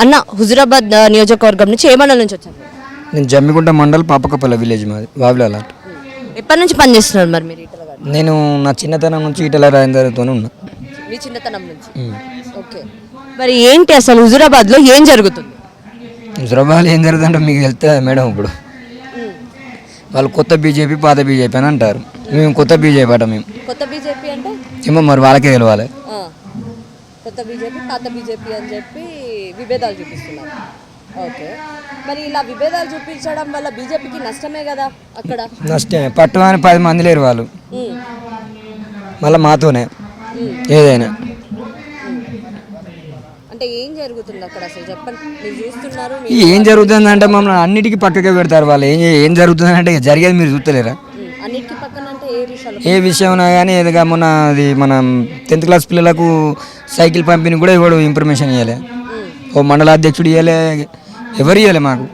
అన్న హుజురాబాద్ నియోజకవర్గం నుంచి ఏ మండలం నుంచి వచ్చారు? నేను జమ్మిగుంట మండల్ పాపకపల్లి విలేజ్ మాది వావిలాల ఎప్పటి నుంచి పనిచేస్తున్నారు మరి మీరు ఈటల గారు? నేను నా చిన్నతనం నుంచి ఈటల రాజేందర్తోనే ఉన్నా. మీ చిన్నతనం నుంచి? ఓకే. మరి ఏంటి అసలు హుజురాబాద్లో ఏం జరుగుతుంది? హుజరాబాద్ ఏం జరుగుతుందంటే మీకు వెళ్తే మేడం ఇప్పుడు? వాళ్ళు కొత్త బీజేపీ పాత బీజేపీ అని అంటారు. మేము కొత్త బీజేపీ అట మేము. కొత్త బీజేపీ అంటే? ఏమో మరి వాళ్ళకే తెలవాలి. కొత్త బీజేపీ పాత బీజేపీ అని చెప్పి విభేదాలు చూపిస్తున్నారు. ఓకే. మరి ఇలా విభేదాలు చూపించడం వల్ల బీజేపీకి నష్టమే కదా అక్కడ? నష్టమే. పట్టు అని పది మంది లేరు వాళ్ళు. మళ్ళీ మాతోనే. ఏదైనా. అంటే ఏం జరుగుతుంది అక్కడ అసలు? చెప్పండి. చూస్తున్నారు ఏం జరుగుతుందంటే మమ్మల్ని అన్నిటికీ పక్కకే పెడతారు వాళ్ళు. ఏం ఏం జరుగుతుందంటే జరిగేది మీరు చూస్తలేరా? ఏ విషయాలు? విషయంలో కానీ ఏదిగా మొన్న అది మనం టెన్త్ క్లాస్ పిల్లలకు సైకిల్ పంపిణీ కూడా ఇవ్వడు ఇన్ఫర్మేషన్ ఇవ్వలే ఓ మండల అధ్యక్షుడు ఇవ్వలే ఎవరు ఇవ్వలే మాకు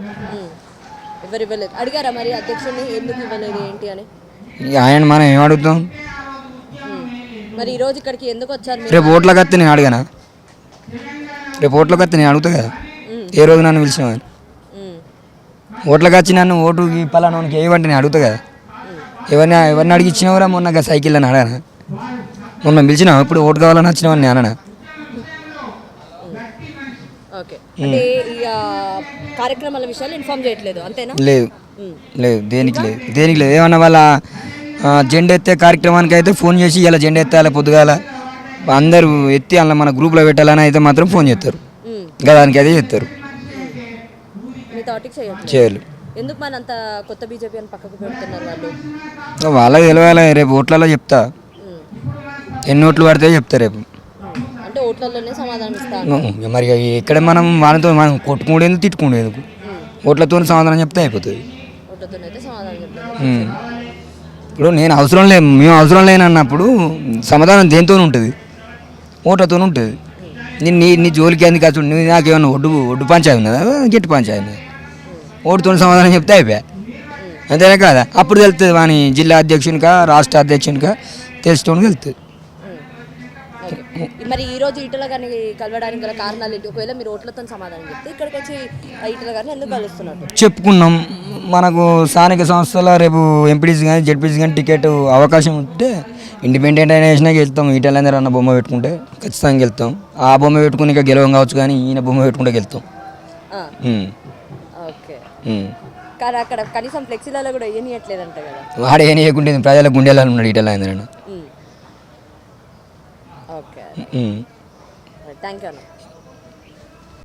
ఆయన మనం ఏం అడుగుతాం? మరి ఈరోజు ఇక్కడికి ఎందుకు వచ్చారు రేపు ఓట్లకు వస్తే నేను అడగనా? రేపు ఓట్లకు వస్తే నేను అడుగుతా కదా? ఏ రోజు నన్ను ఉమ్, ఓట్లకు వచ్చి నన్ను ఓటు పలానానికి ఏవంటే నేను అడుగుతా కదా? ఎవరిని ఎవరిని అడిగి ఇచ్చినావురా మొన్న సైకిల్ అని అడగనా మొన్న పిలిచినావు ఇప్పుడు ఓటు కావాలని వచ్చినావని నేను అననా కార్యక్రమాల విషయాలు చేయట్లేదు అంతేనా? లేదు. లేదు దేనికి లేదు. దేనికి లేదు. ఏమన్నా వాళ్ళ జెండా ఎత్తే కార్యక్రమానికి అయితే ఫోన్ చేసి ఇలా జెండా ఎత్తాలి పొద్దుగాల? అందరూ ఎత్తి అలా మన గ్రూప్లో పెట్టాలని అయితే మాత్రం ఫోన్ చేస్తారు. ఇంకా దానికి అదే చేస్తారు. చేయరు ఎందుకు మరి అంత కొత్త బీజేపీ అని పక్కకు పెడుతున్నారు వాళ్ళు? వాళ్ళకి తెలియాలి రేపు ఓట్లలో చెప్తా. ఎన్ని ఓట్లు పడితే చెప్తా రేపు. అంటే ఓట్లలోనే సమాధానం మరి ఇక్కడ మనం వాళ్ళతో మనం కొట్టుకునేందుకు తిట్టుకునేందుకు ఓట్లతో సమాధానం చెప్తే అయిపోతుంది. ఇప్పుడు నేను అవసరం లే మేము అవసరం లేనన్నప్పుడు సమాధానం దేంతో ఉంటుంది? ఓట్లతో ఉంటుంది. నేను నీ నీ జోలికి ఎందుకు నువ్వు నాకేమన్నా ఒడ్డు ఒడ్డు పంచాయి ఉన్నదా? గట్టి పంచాయి ఉన్నదా? ఓటుతో సమాధానం చెప్తే అయిపోయా? అంతేనా కదా? అప్పుడు తెలుస్తుంది వాని జిల్లా అధ్యక్షునికా రాష్ట్ర అధ్యక్షునికా వెళ్తుంది ఓకే. మరి ఈ రోజు ఈటల గారిని కలవడానికి గల కారణాలు ఏంటి? ఒకవేళ మీరు ఓట్లతో సమాధానం చెప్తే ఇక్కడికి వచ్చి ఈటల గారిని ఎందుకు కలుస్తున్నట్టు చెప్పుకున్నాం. మనకు స్థానిక సంస్థల రేపు ఎంపీడీసీ కానీ జెడ్పీసీ కానీ టికెట్ అవకాశం ఉంటే ఇండిపెండెంట్ అయినా వేసినాక వెళ్తాం ఈటలందరూ అన్న బొమ్మ పెట్టుకుంటే ఖచ్చితంగా వెళ్తాం ఆ బొమ్మ పెట్టుకుని ఇంకా గెలవం కావచ్చు కానీ ఈయన బొమ్మ పెట్టుకుంటే వెళ్తాం ఓకే. కానీ అక్కడ కనీసం ఫ్లెక్సీలలో కూడా వేయనియట్లేదంట కదా వాడు ఏం చేయకుంటే ప్రజల గుండెలలో ఉన్నాడు ఈటలందరూ ఉమ్. ఓకే. థ్యాంక్ యూ అన్న